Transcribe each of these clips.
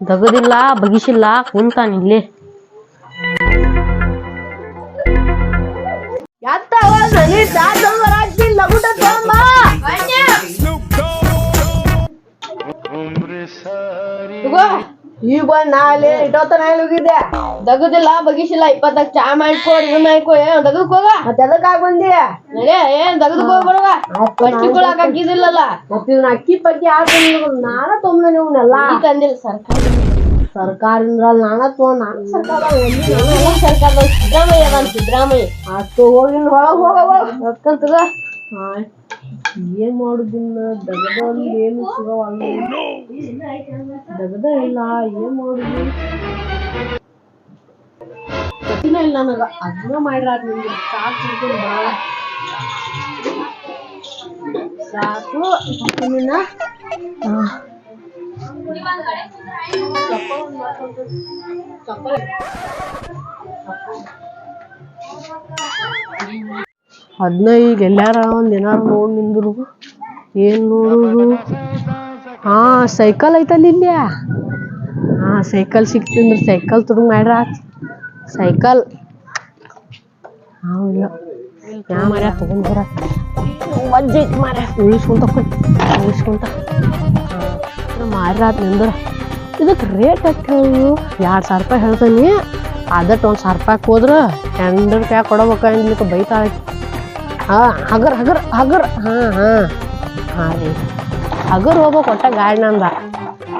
ದಗದಿಲ್ಲ ಬಗಿಸಿಲ್ಲ ಕುಂತಾನ ಇಲ್ಲಿ. ಈಗ ನಾಳೆ ಇಟ್ಟೋತನ ಹೋಗಿದ್ದೆ ದಗದಿಲ್ಲ ಬಗಿಸಿಲ್ಲ ಇಪ್ಪತ್ತಕ್ ಚಾ ಮಾಡ್ಕೋ ಇದನ್ನ ಮಾಡ್ಕೋ ಏನ್ ದಗದಕ್ ಹೋಗ. ಎದಕ್ಕಾಗ ಬಂದಿ ನಡೆ ಏನ್ ದಗದಕ್ ಹೋಗ್ ಬರೋಗ. ಪಟ್ಟಿಗಳಾಗ ಹಾಕಿದಿಲ್ಲಲ್ಲ ಮತ್ತೆ ಇವ್ನ ಅಕ್ಕಿ ಪಕ್ಕಿ ಹಾಕೊಂಡು ನಾನ ತೊಂದ್ರೆ ನೀವ್ನೆಲ್ಲ ಈ ತಂದಿಲ್ಲ ಸರ್ಕಾರ. ಸರ್ಕಾರದಿಂದ ನಾನ ತೊಗೊಂಡ್ ನಾನು ಸರ್ಕಾರ ಸರ್ಕಾರದಾಗ ಸಿದ್ದರಾಮಯ್ಯ ಅದಾನ ಸಿದ್ದರಾಮಯ್ಯ. ಅಷ್ಟು ಹೋಗಿ ಹೊಳಗ್ ಹೋಗವ ಏನ್ ಮಾಡುದಿನ್ನ ದಗದಲ್ಲಿ ಏನು ಸಿಗವಲ್ಲ ದಗದ ಇಲ್ಲ ಏನ್ ಮಾಡುದು? ಗೊತ್ತಿಲ್ಲ ಇಲ್ಲ ನನಗ ಅದನ್ನ ಮಾಡ್ರ ನಿಮ್ಗೆ ಸಾಕು ಸಿಗ್ತೀನಿ ಬಾಳ ಸಾಕು ನಿನ್ನ ಅದನ್ನ ಈಗ ಎಲ್ಲಾರ ಒಂದ್ ಏನಾರ ನೋಡ್ ನಿಂದ್ರು ಏನ್ ನೋಡುದು ಹಾ ಸೈಕಲ್ ಐತಲ್ಲ ಇಲ್ಯಾ ಹಾ ಸೈಕಲ್ ಸಿಕ್ತಿಂದ್ರ ಸೈಕಲ್ ತುಡುಗ್ ಮಾಡ್ರ ಸೈಕಲ್. ಹೌದಿಲ್ಲ ಯಾ ಮರ್ಯ ತಗೊಂಡ್ ಬರ. ವಜ್ಜ ಐತಿ ಮಾರ್ಯ ಉಳಿಸ್ಕೊಂತ ಕುಂತ್ ಉಳಿಸ್ಕೊಂತ. ನಿಂದ್ರ ಇದಕ್ಕೆ ರೇಟ್ ಎಷ್ಟು ಹೇಳು ಎರಡು ಸಾವಿರ ರೂಪಾಯಿ ಹೇಳ್ತೀನಿ. ಅದಟ್ಟು ಒಂದು ಸಾವಿರ ರೂಪಾಯಿ ಹೋದ್ರೆ ಎಂಟು ರೂಪಾಯಿ ಕೊಡಬೇಕು ಅಂದ್ಲಿಕ್ಕೆ ಬೈತಾಳೆ ಹಾ ಹಗರ್ ಹಗರ್ ಹಗರ್. ಹಾ ಹಾ. ಹಾ ರೀ. ಹಗರ್ ಹೋಗ್ಬೇಕು ಒಟ್ಟ ಗಾಡಿ ನಂದ.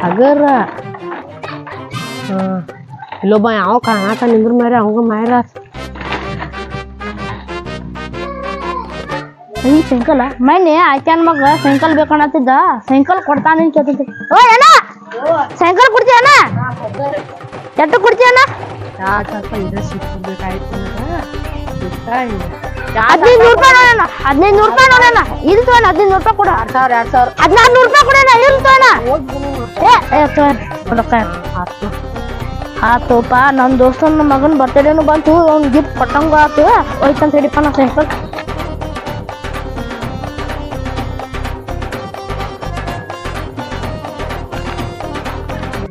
ಹಗರ್. ಹಾ. ಇಲ್ಲೊಬ್ಬ ಯಾವ ಕಾಣಾಕ ನಿಂದ್ರ ಮಾರಿ ಅವಂಗ ಮಾರ ಈ ಸೈಕಲ್ ಮೊನ್ನೆ ಆಯ್ತಾನ ಮಗ ಸೈಕಲ್ ಬೇಕನ್ನತ್ತಿದ್ದ ಸೈಕಲ್ ಕೊಡ್ತಾನ ಅಂತ ಕೇಳ್ತಿದ್ದೆ ಓ ಏನ ಸೈಕಲ್ ಕೊಡ್ತೀಯ ಅಣ್ಣ ಎಷ್ಟು ಕೊಡ್ತೀಯ ಅಣ್ಣ ಯಾಕೆ ಸ್ವಲ್ಪ ಇದ ಸಿಕ್ಕಿರ್ಬೇಕಾಯ್ತು ಹದಿನೈದು ನೂರು ರೂಪಾಯಿ ನೋಡೋಣ ಹದಿನೈದು ನೂರು ರೂಪಾಯಿ ನೋಡೋಣ ಇದು ತಗೋಣ ಹದಿನೈದು ನೂರು ರೂಪಾಯಿ ಕೊಡು ಎರಡು ಸಾವಿರ ಎರಡು ಸಾವಿರ ಹದಿನಾರು ನೂರು ರೂಪಾಯಿ ಕೊಡೋಣ ಇಲ್ಲಿ ತಗೋಣ ಏ ಏ ತಗೋಣ ರೊಕ್ಕ ಆತು ಆತೋಪ ನನ್ನ ದೋಸ್ತನ ಮಗನ ಬರ್ತಡೇನು ಬಂತು ಅವ್ನು ಗಿಫ್ಟ್ ಕೊಟ್ಟಂಗ ಆತು. ಹೋಯ್ತಂತ ಹೇಳಿಪ್ಪ ನಾ ಸೈಕಲ್.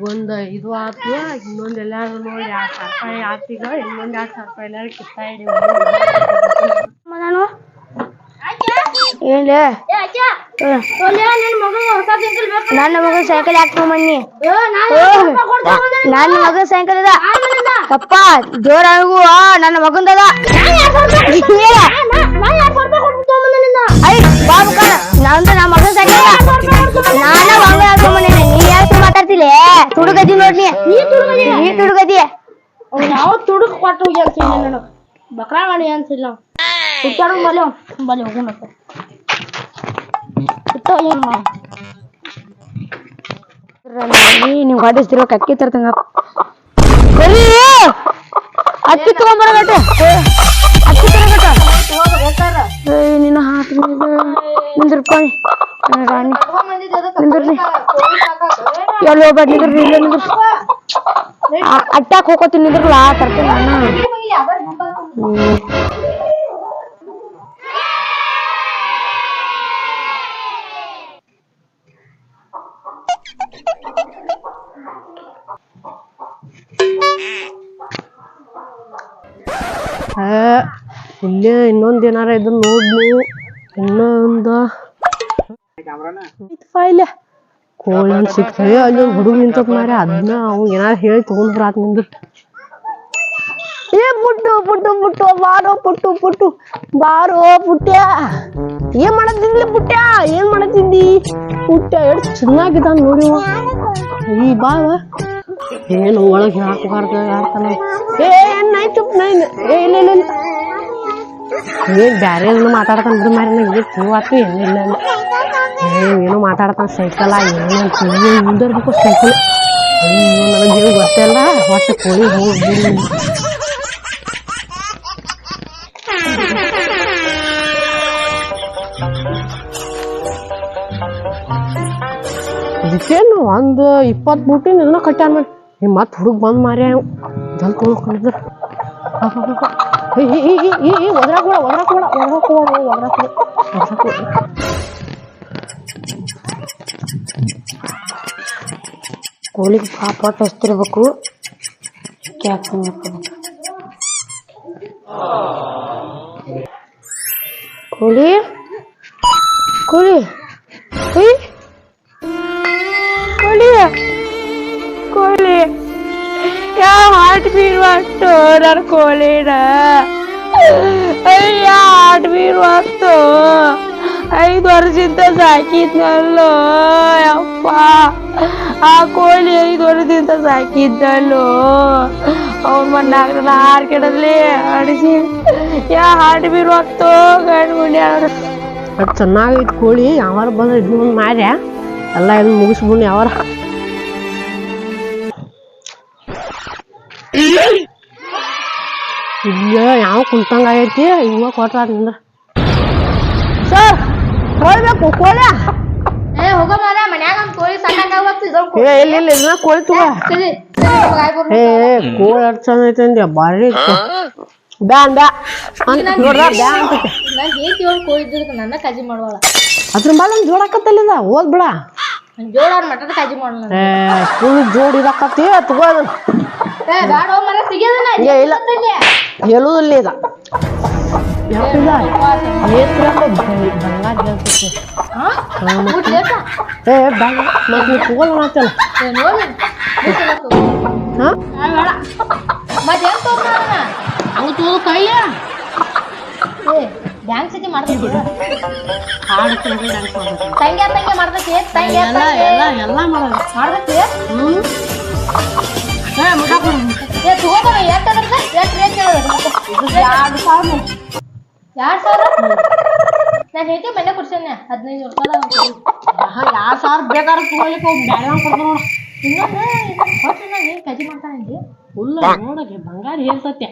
ಒಂದು ಇದು ಆತು ಇನ್ನೊಂದು ಎಲ್ಲಾರು ನೋಡಿ ಎರಡು ಸಾವಿರ ರೂಪಾಯಿ ಆತೀಗ ಇನ್ನೊಂದು ಎರಡು ಸಾವಿರ ರೂಪಾಯಿ ಎಲ್ಲಾರು ಕಿತ್ತ ಹಿಡಿ ಏನ್ಲೇ ನನ್ನ ಮಗ ಸೈಕಲ್ ಯಾಕೆ ತಗೊಂಬನ್ನಿ ನನ್ನ ಮಗ ಸೈಕಲ್ ಅದ. ಅಪ್ಪ ಜೋರಾಗು ನನ್ನ ಮಗಂದದ ಐ ಬಾಬು ನಂದು ನಮ್ಮ ಮಗನ ಸೈಕಲ್ ನಾನ ಮಗ ಹಾಕೊಂಬಂದಿನಿ ನೀ ಯಾಕೆ ಮಾತಾಡ್ತಿಲ್ಲ ತುಡುಗದಿ ನೋಡ್ನಿ ನೀ. ತುಡುಗದಿ? ನಾವು ತುಡುಕ್ ಕೊಟ್ಟು ಹೋಗಿ ಬಕ್ರಾ ಮಾಡಿ ಹುಟ್ಟಾಡು ಬಲೆ ಬಲೆ ಹೋಗೋಣ ನೀವು ಹೊಡಿಸ್ತಿರೋ ಅಕ್ಕಿ ತರ್ತಂಗ ಕರಿ ಅಕ್ಕಿ ತಗೊಂಬರಗಟ ಅಕ್ಕಿ ತರಬೇಟ ನಿನ್ನ ಹಾಕಿ ನಿಂದ್ರಪ್ಪಾಯಿ ರಾಣಿ ನಿಂದ್ರಿ ಇಲ್ಲ ನಿಂದ್ರಿ ಅಟ್ಟಾಕ್ ಹೋಗೋತೀನಿ ನಿಂದ್ರಲ್ಲ ತರ್ತೀನಿ ನಾನು. ಇಲ್ಲೇ ಇನ್ನೊಂದು ಏನಾರ ಇದನ್ನ ನೋಡ್ ಇನ್ನೊಂದ. ಇಲ್ಲೇ ಕೋಳಿ ಸಿಕ್ತವೆ ಅಲ್ಲಿ ಒಂದು ಹುಡುಗ ನಿಂತಕ್ ಮಾರಿ ಅದನ್ನ ಅವ್ನು ಏನಾರ ಹೇಳಿ ತಗೊಂಡ್ ಬರಾತ್ನಿಂದ. ಏ ಪುಟ್ಟು ಪುಟ್ಟು ಪುಟ್ಟು, ಬಾರೋ ಪುಟ್ಟು ಪುಟ್ಟು. ಬಾರೋ ಪುಟ್ಯ. ಏನ್ ಮಾಡತ್ತಿದ್ಲಿ ಪುಟ್ಯ? ಏನ್ ಮಾಡತ್ತಿದ್ದಿ ಪುಟ್ಯ, ಎಷ್ಟು ಚೆನ್ನಾಗಿದ್ದಾನ ನೋಡಿ. ಈ ಬಾವ ಏನು ಒಳಗೆ ಹಾಕಬಾರ್ದು ಯಾರ್ತನ ಏ ನೈ ಏ, ಇಲ್ಲ ಇಲ್ಲ ಇಲ್ಲ. ಏನ್ ಬ್ಯಾರೆ ಏನೋ ಮಾತಾಡ್ತಾನ ಬಿಡು ಮಾರಿ ನಂಗೆ ತಿಳುವಾತು ಏನಿಲ್ಲ ಇಲ್ಲ ಏನೋ ಮಾತಾಡ್ತಾನ ಸೈಕಲ್ ಏನೋ ಮುಂದಿರ್ಬೇಕು ಸೈಕಲ್ ನನಗೆ ಏನು ಗೊತ್ತಿಲ್ಲ ಹೊಟ್ಟೆ ಕೋಳಿ ಹೋಗಿ ಇದಕ್ಕೇನು ಒಂದು ಇಪ್ಪತ್ತು ಬೂಟಿನ ಇದನ್ನ ಕಟ್ಟಾನ ಮಾಡಿ ಈ ಮತ್ತೆ ಹುಡುಗ ಬಂದ್ ಮಾರ್ಯ ಜಲ್ ತೊಳ್ಕೊಂಡಿದ್ರ ಒದ್ರಾಕ್ ಬೇಡ ಒದ್ರಾಕ್ ಬೇಡ ಒದ್ರಾಕ್ ಬೇಡ ಒದ್ರಾಕ್ ಬೇಡ ಒದ್ರಾಕ್ ಬೇಡ ಕೋಳಿಗೆ ಪಾಪ ಹಚ್ತಿರ್ಬೇಕು ಕ್ಯಾಕ್ ಮಾಡ್ಕೋಬೇಕು ಕೋಳಿ ಕೋಳಿ ಉಯ್. ಕೋಳಿ ಕೋಳಿ ಯಾವ ಹಾರ್ಟ್ ಬೀರ್ ಮಾಡ್ತು ನನ್ನ ಕೋಳಿನ ಅಯ್ಯ ಹಾರ್ಟ್ ಬೀರ್ ಮಾಡ್ತು ಐದು ವರ್ಷದಿಂದ ಸಾಕಿದ್ನಲ್ಲೋ, ಯಪ್ಪ. ಆ ಕೋಳಿ ಐದು ವರ್ಷದಿಂದ ಸಾಕಿದ್ದಲ್ಲೋ ಅವ್ನ ಮಣ್ಣಾಗ್ರ ಹಾರ್ ಕೆಡದ್ಲಿ ಅಡಿಸಿ. ಯಾ ಹಾರ್ಟ್ ಬೀರ್ ಮಾಡ್ತು ಗಂಡು ಗುಂಡಿ ಅದು ಚೆನ್ನಾಗೈತಿ ಕೋಳಿ ಯಾವಾರ ಬಂದ್ರೆ ಇದನ್ನ ಮಾಡ್ಯ ಎಲ್ಲ ಇದನ್ನ ಮುಗಿಸ್ಬಿಡಿ ಯಾವಾರ ಇಲ್ಲ ಯಾವ ಕುಂತಂಗ ಐತಿ? ಇವ ಕೊಟ್ಟಾರ ನಿಂದ್ರ ಸರ್ ಹೋಗ್ಬೇಕು ಕೋಳಿ ಏ ಹೋಗೋ ಮಾರ ಮನ್ಯಾಗ ಒಂದ್ ಕೋಳಿ ಸಾಕಾಗ ಏ ಇಲ್ಲ ಇಲ್ಲ ಇದನ್ನ ಕೋಳಿ ತಗೋ. ಏ ಕೋಳಿ ಅಡ್ ಚಂದ ಐತೆ ಅಂದ್ಯ? ಭಾರಿ ಐತಿ. ಬ್ಯಾನ್ ಬ್ಯಾ. ಅಂತ ನೋಡ್ರ ಬ್ಯಾ ಅಂತೈತಿ ನನ್ ಹೇತಿ ಕೋಳಿ ಇದ್ದಿದ್ದಕ್ಕೆ ನನ್ನ ಕಾಜಿ ಮಾಡುವಲ್ಲ ಅದ್ರ ಮೇಲೆ ಒಂದು ಜೋಡಾಕತ್ತಲ್ಲಿದ ಓದ್ ಬಿಡ. ಮಟದ ಕಾಜಿ ಮಾಡೋಣ ಏ ಫುಲ್ ಜೋಡಿ ಇದಾಕತ್ತಿ ತಗೋ. ಅದನ್ನ ಏ ಬ್ಯಾಡ ಹೋಗ್ ಮರ ಇಲ್ಲ? ಹೇಳುದಿಲ್ಲ ಇದ ಯಾಕಿದ ಏತ್ರ ಬಂಗಾರ ಹೇಳ್ತೈತಿ ಹಾ? ಊಟ ಏ ಬ್ಯಾಡ ಮತ್ತೆ ನೀವು ತಗೋಲ್ಲ ಅಂತಲ್ಲ ಏ ಹಾ ಮತ್ತೆ ಏನ್ ತಗೊಂಡ ಅವು ತಗೋ ಏ ಡ್ಯಾನ್ಸ್ ಐತಿ ಮಾಡ್ತೀವಿ ಹಾಡು ಕೇಳಿ ಡ್ಯಾನ್ಸ್ ಮಾಡ್ಬೇಕು ತಂಗ್ಯ ತಂಗ್ಯ ಎಲ್ಲ ಏ ಏ ತಗೋಬಾರ ಎರಡು ಸಾವಿರ ಎರಡು ಸಾವಿರ ನಾನು ಹೇಳ್ತಿ ಮನೆ ಕೊಡ್ಸೇನೆ ಹದಿನೈದು ರೂಪಾಯಿ ಯಾರು ಸಾವಿರ ಬೇಕಾದ್ರೆ ತಗೊಳ್ಲಿಕ್ಕೆ ಹೋಗಿ ಕೊಡ್ತಾನ ನೋಡು ಇನ್ನೊಂದು ನಾನು ಏನು ಕಜಿ ಮಾಡ್ತಾನೆ ಫುಲ್ ನೋಡಕ್ಕೆ ಬಂಗಾರ ಹೇಳ್ತತ್ತೆ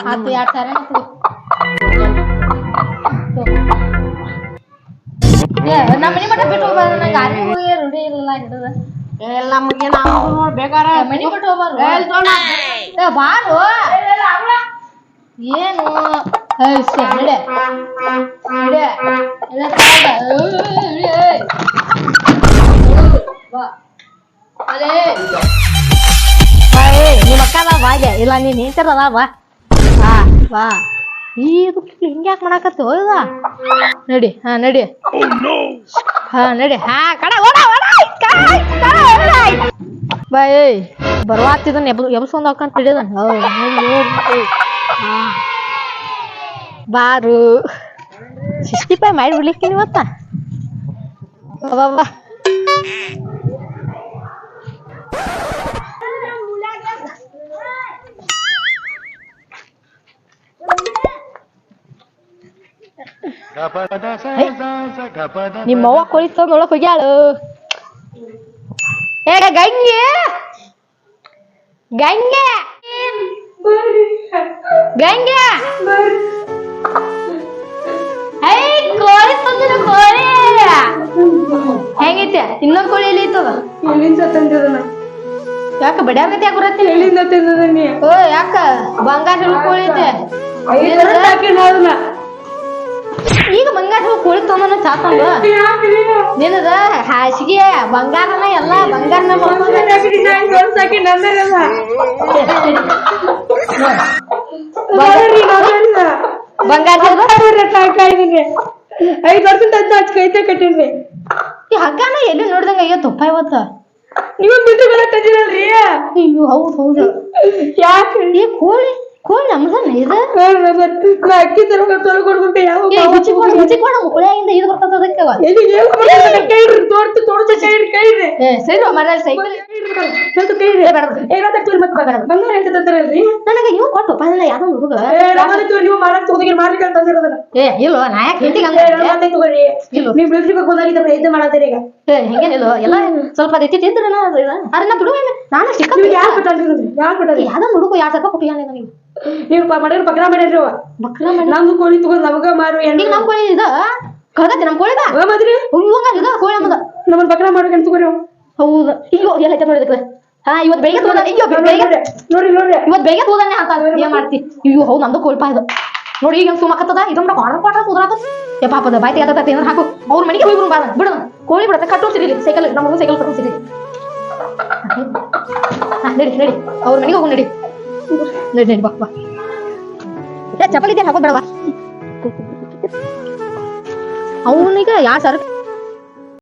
ಹತ್ತು ಎರಡು ಸಾವಿರ ನಮ್ಮ ಮನೆ ಮಟ್ಟ ಬಿಟ್ಟು ಹೋಗ್ಬಾರ ನಂಗೆ ಆರ್ಮಿ ಹೋಗಿ ರೂಢಿ ಇಲ್ಲ ಹಿಡಿದ ಎಲ್ಲ ಮುಗಿಯ ನಾವು ನೋಡಿ ಬೇಕಾರೆ ಮನೆ ಬಿಟ್ಟು ಹೋಗ್ಬಾರ್ದು. ಏ ಬಾರು ಏನು ಏಯ್ ಸೆ ನಡೆ ನಡೆ ಎಲ್ಲ ತಗೊಂಡ ಏಯ್ ಬಾ ಅಲೇ ಬಾ ಏ ನಿಮ್ಮ ಅಕ್ಕ ಅದ ಬಾಗೆ ಇಲ್ಲ ನೀನ್ ನಿಂತಿರಲ್ಲ ಬಾ ಬಾ ಬಾ ಈ ಹಿಂಗ್ಯಾಕ್ ಮಾಡಾಕತ್ತು ಹೌದಾ ನಡಿ ಹಾ ನಡಿ ಹಾ ನಡಿ ಹಾ ಕಡ ಓಡ ಓಡ ಬಾ ಏಯ್ ಬರ್ವಾತಿದನ್ ಎಬ್ ಎಬ್ಸ್ಕೊಂಡ್ ಹಾಕೊಂಡ್ ಹಿಡಿದನ್ ಬಾರು ಸಿಕ್ಸ್ಟಿ ಫೈವ್ ಮಾಡಿ ಬಿಡ್ಲಿಕ್ಕೆ ಇವತ್ತ ಬಾ ಬಾ ನಿಮ್ಮವ್ವ ಕೋಳಿ ತಂದ್ ಒಳಗ್ ಹೋಗ್ಯಾಳು ಏ ಗಂಗೆ! ಗಂಗೆ! ಗಂಗೆ! ಐ ಕೋಳಿ ತಂದಿನ ಕೋಳಿ! ಹೆಂಗೈತೆ? ಇನ್ನೊಂದ್ ಕೋಳಿ ಎಲ್ಲಿ ಎಲ್ಲಿಂದ ತಂದಿದನ ಯಾಕ ಬಡ್ಯಾಗತ್ತೆ ಯಾಕೆ ಬರತ್ತಿ ಎಲ್ಲಿಂದ ತಂದಿದ ಓ ಯಾಕ? ಬಂಗಾರ ಕೋಳಿ ಐತೆ. ಐದು ಅದನ್ನ ಈಗ ಬಂಗಾರ ಹಿಲ್ ಕೋಳಿ ತೊಗೊಂಬನ ನಿನ್ನದ ಹಾಸಿಗೆ ಬಂಗಾರನ ಎಲ್ಲ ಬಂಗಾರನ ಐದು ವರ್ಷ ಬಂಗಾರ ಐದು ವರ್ಷದ ಅಂತ ಕೈತೆ ಕಟ್ಟಿನ್ರಿ ಈ ಹಗ್ಗನ ಎಲ್ಲಿ ನೋಡ್ದಂಗ ಅಯ್ಯೋ ತುಪ್ಪ ಇವತ್ತ? ನೀವು ಬಿಟ್ಟು ಬೇರೆ ತಂದಿರಲ್ರಿ ಅಯ್ಯೋ ಹೌದು ಹೌದು. ಯಾಕೆ ಈ ಕೋಳಿ? ಕೋಳಿ ನಮ್ದನ ಇದು ನಾ ಅಕ್ಕಿ ತರಕ ತೊಳಗ್ ಕೊಡ್ಬಿಟ್ಟೆ ಯಾವ ಏ ಹುಚ್ಚಿ ಕೋಣ ಹುಚ್ಚಿ ಕೋಣ ಮುಕ್ಕಳಿಯಾಗಿಂದ ಇದು ಬರ್ತದ ಅದಕ್ಕೆ ಅವ. ಎಲ್ಲಿ ಏನು ಮಾಡ್ತಾರೆ? ಕೈ ಇಡ್ರಿ ತೋರ್ತು ತೋರ್ತು ಕೈ ಇಡ್ರಿ ಕೈ ಇಡ್ರಿ ಏ ಸರಿ ಮರ ಸೈಕಲ್ ಸ್ವಲ್ಪ ಕೈ ಇಡ್ರಿ ಏ ಮಾತಾಡ್ತೀರಿ ಮತ್ತೆ ಬಂಗಾರ ಬಂಗಾರ ಎಂತ ತಂತಾರಲ್ರಿ ನನಗೆ ಇವು ಕೊಟ್ಟು ಪದಲ್ಲ ಯಾವ್ದೋ ಹುಡುಗ ಏ ನಮ್ಮನೆ ನೀವು ಮಾರಕ್ ತಗೋದಿರಿ ಮಾರ್ಲಿಕ್ಕೆ ಅಂತ ತಂದಿರೋದನ್ನ ಏ ಇಲ್ವ ನಾ ಯಾಕೆ ಹೇಳ್ತೀನಿ ಏ ನಮ್ಮನೆ ತಗೋರಿ ನೀವು ಬಿಳಿಸ್ಲಿಕ್ಕೆ ಬಂದಾಗಿದ್ದ ಪ್ರಯತ್ನ ಮಾಡತ್ತೀರಿ ಈಗ ಏ ಹಿಂಗೇನಿಲ್ಲ ಎಲ್ಲ ಸ್ವಲ್ಪ ಅದೈತಿ ತಿಂದ್ರೆ ಅದನ್ನ ಬಿಡು ಏನು ನಾನು ಸಿಕ್ಕ ನೀವು ಯಾರು ಕೊಟ್ಟಲ್ರಿ ಯಾರು ಕೊಟ್ಟಲ್ರಿ ಯಾವ್ದೋ ಹುಡುಗ ಯಾರು ಸ್ವಲ್ಪ ಕೊಟ್ಟು ಯಾನೆ ನನಗೆ ನೀವು ಮಾಡಿದ್ರೆ ಬಕ್ರ ಮಾಡಿದ್ರಿ ಬಕ್ರ ನಮ್ದು ಕೋಳಿ ತಗೊಂಡ್ ನಮಗ ಮಾರು ಈಗ ಎಣ್ಣೆ ನಮ್ ಕೋಳಿ ಇದ? ಕಳ್ದೈತಿ ನಮ್ ಕೋಳಿ ಮದ್ರಿ. ಇವಾಗ ಇದ ಕೋಳಿ ನಮ್ಮದ ನಮ್ಮನ್ನ ಬಕ್ರ ಮಾಡೋ ಅಂತ ತಗೋರಿ. ಹೌದು. ಅಯ್ಯೋ ಎಲ್ಲ ಐತೆ ನೋಡಿದಕ್ಕೆ ಹಾ ಇವತ್ತು ಬೆಳಿಗ್ಗೆ ತಗೋದ. ಅಯ್ಯೋ ಬೆಳಿಗ್ಗೆ ನೋಡ್ರಿ ನೋಡ್ರಿ ಇವತ್ತು ಬೆಳಿಗ್ಗೆ ತೋದನ್ನೇ ಅಂತ ಏನ್ ಮಾಡ್ತಿ? ಅಯ್ಯೋ ಹೌದು ನಮ್ದು ಕೋಳ್ಪಾ ಇದು. ನೋಡಿ ಈಗ ಸುಮಕತ್ತದ ಇದೊಂದು ಆರ್ಡರ್ ಕ್ವಾರ್ಟರ್ ಕುದ್ರಾತ ಏ ಪಾಪದ ಬಾಯ್ತಿ ತೆಗೆದ ಏನಾರ ಹಾಕು. ಅವ್ರ ಮನೆಗೆ ಹೋಗಿ ಬಾ ಬಿಡು ಕೋಳಿ ಬಿಡತ್ತೆ. ಕಟ್ಟೋಸಿರಿ ಸೈಕಲ್ ನಮ್ಮ ಸೈಕಲ್ ಕಟ್ಟೋಸಿರಿ ನಡಿ ನಡಿ. ಅವ್ರ ಮನೆಗೆ ಹೋಗಿ ನಡಿ. ನಡಿ ನೋಡಿ ಬಾ ಬಾ. ಚಪ್ಪಲಿ ಹಾಕೋಬೇಡವಾ ಅವನಿಗೆ ಯಾರು ಸಾವಿರ